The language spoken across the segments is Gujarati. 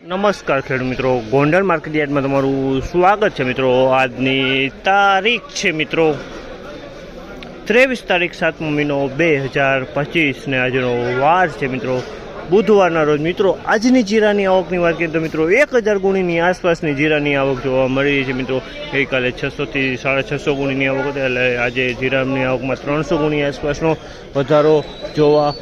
નમસ્કાર ખેડૂત મિત્રો. ગોંડલ માર્કેટ તમારું સ્વાગત છે મિત્રો. આજની તારીખ છે મિત્રો ત્રેવીસ તારીખ સાતમો મહિનો બે હજાર પચીસ ને આજનો વાર છે મિત્રો. બુધવારના રોજ મિત્રો, આજની જીરાની આવકની વાત કરીએ તો મિત્રો, એક હજાર ગુણીની આસપાસની જીરાની આવક જોવા મળી રહી છે મિત્રો. ગઈકાલે છસોથી સાડા છસો ગુણીની આવક હતી, એટલે આજે જીરાની આવકમાં ત્રણસો ગુણી આસપાસનો વધારો જોવા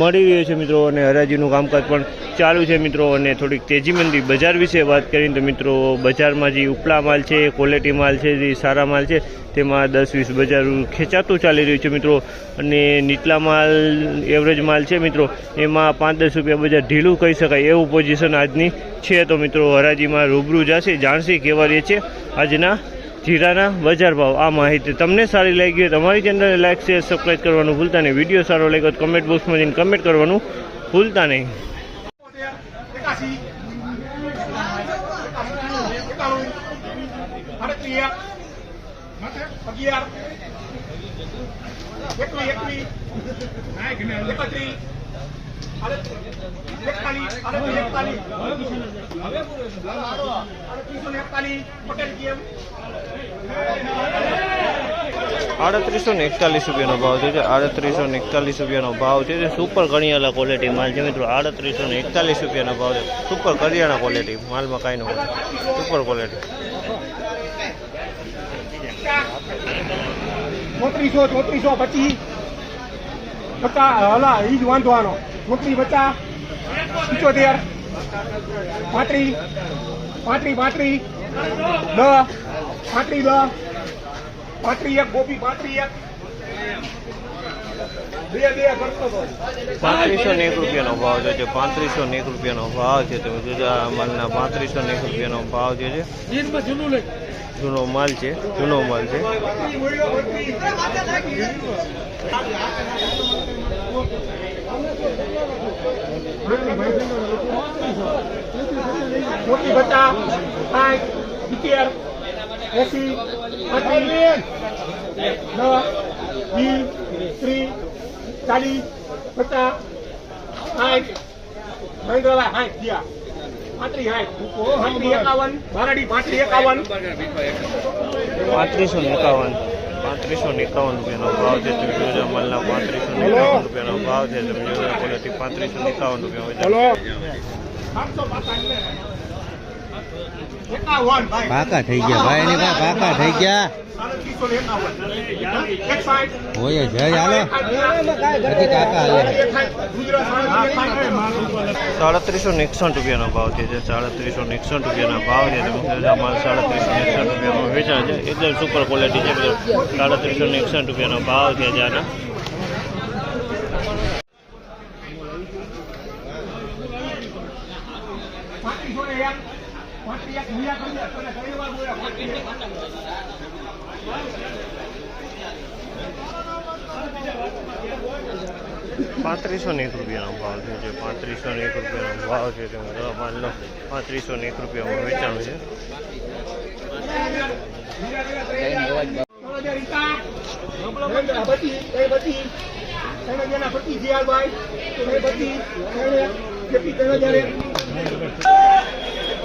મળી રહ્યો છે મિત્રો. અને હરાજીનું કામકાજ પણ ચાલુ છે મિત્રો. અને થોડીક તેજીમંદી બજાર વિશે વાત કરીએ તો મિત્રો, બજારમાં જે ઉપલા માલ છે ક્વોલિટી માલ છે, જે સારા માલ છે તેમાં દસ વીસ બજાર ખેંચાતું ચાલી રહ્યું છે મિત્રો અને નીચલા માલ એવરેજ માલ છે મિત્રો એમાં પાંચ દસ રૂપિયા બજાર ઢીલું કહી શકાય એવું પોઝિશન આજની છે તો મિત્રો હરાજીમાં રૂબરૂ જશે જાણશે કેવા રહે છે આજના જીરાના બજાર ભાવ આ માહિતી તમને સારી લાગી હોય તમારી ચેનલને લાઈક શેર સબસ્ક્રાઈબ કરવાનું ભૂલતા નહીં વીડિયો સારો લાગ્યો તો કમેન્ટ બોક્સમાં જઈને કમેન્ટ કરવાનું ભૂલતા નહીં અડત્રીસ અગિયાર એકતાલીસ. આડત્રીસો ને એકતાલીસ રૂપિયાનો ભાવ છે આડત્રીસો ને એકતાલીસ રૂપિયાનો ભાવ છે, જે સુપર કરિયાલા ક્વોલિટી માલ છે, મિત્રો. આડત્રીસો ને એકતાલીસ રૂપિયાનો ભાવ છે સુપર કરિયાણા ક્વોલિટી માલમાં કાંઈ ન સુપર ક્વોલિટી ચોત્રીસો ચોત્રીસો પચીસ. પચાસ, હલા એ જ વાંધવાનો. ચોત્રીસ, પચાસ. પિચોતેર પાંત્રીસ. પાંત્રીસ પાંત્રીસ. દસ. પાંત્રીસ દસ. પાંત્રીસ એક, ગોપી, પાંત્રીસ એક. પાંત્રીસો ને એક રૂપિયાનો ભાવ છે જે ને એક રૂપિયાનો ભાવ છે. તમે જુદા માલના પાંત્રીસો ને એક રૂપિયાનો ભાવ જે છે. જૂનો માલ છે, જૂનો માલ છે. મોટી બચ્ચા સાઠ સિત્તેર, એસી દસ, વીસ, ત્રીસ, ચાલીસ, પચાસ, સાઠ મહેન્દ્રભાઈ સાઠ થયા પાંત્રીસ ને એકાવન. પાંત્રીસો ને એકાવન રૂપિયાનો ભાવ છે. તમે જોજો માલના પાંત્રીસો ને એકાવન રૂપિયાનો ભાવ છે. તમે જોજો ક્વોલિટી પાંત્રીસો ને એકાવન રૂપિયા હોય પાકા થઈ ગયા ભાઈ એની પાસે પાકા થઈ ગયા. ને હોય જ હે, હાલો. હજી કાકા હાલે. સાડત્રીસો ને એકસઠ રૂપિયાનો ભાવ છે જે સાડત્રીસો ને એકસઠ રૂપિયાના ભાવ છે અમારે સાડત્રીસો ને એકસઠ રૂપિયામાં વેચાણ છે. એકદમ સુપર ક્વોલિટી છે સાડત્રીસો ને એકસઠ રૂપિયાનો ભાવ છે જ્યાંના પાંત્રીસો ને એક રૂપિયાનો ભાવ છે જે પાંત્રીસો ને એક રૂપિયાનો ભાવ છે તમે માલનો પાંત્રીસો ને એક રૂપિયામાં વેચાણ છે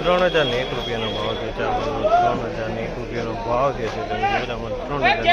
ત્રણ હજાર એક રૂપિયાનો ભાવ છે. ચાલો ત્રણ હજાર એક રૂપિયાનો ભાવ છે. તમે જોજો ત્રણ હજાર